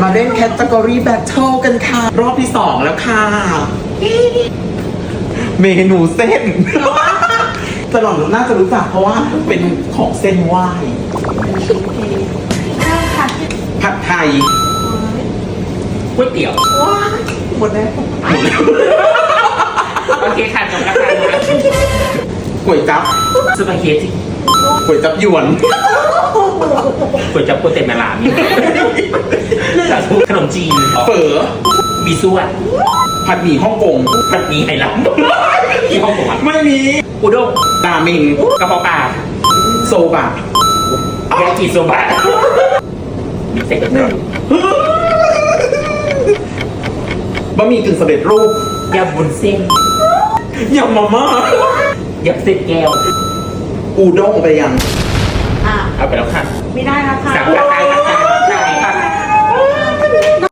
มาเล่นแคตตากรีแบทเทิลกันค่ะ รอบที่สองแล้วค่ะ เมนูเส้นจะหล่อนน่าจะรู้จักเพราะว่าเป็นของเส้นไหว้ค่ะผัดไทยก๋วยเตี๋ยวว้ายหมดแล้วโอเคค่ะจบแล้วค่ะก๋วยจั๊บสปาเกตตี้ก๋วยจั๊บยวนก๋วยจั๊บก๋วยเตี๋ยวแม่ลามี สาธุขนมจีนเฝอมีซั่วผัดหมี่ฮ่องกงมันมีไหหลังที่ห้องผมอะไม่มีอุด้งราเมงกระเพาะปลาโซบะยากิโซบะมีเซ็กเตอร์บะหมี่กึ่งสำเร็จรูปยำบุญเส้นยำมาม่ายำเส้นแก้ว อูด้งไปยังอะเอาไปแล้วค่ะ ไม่ได้แล้วค่ะสั่งแล้ว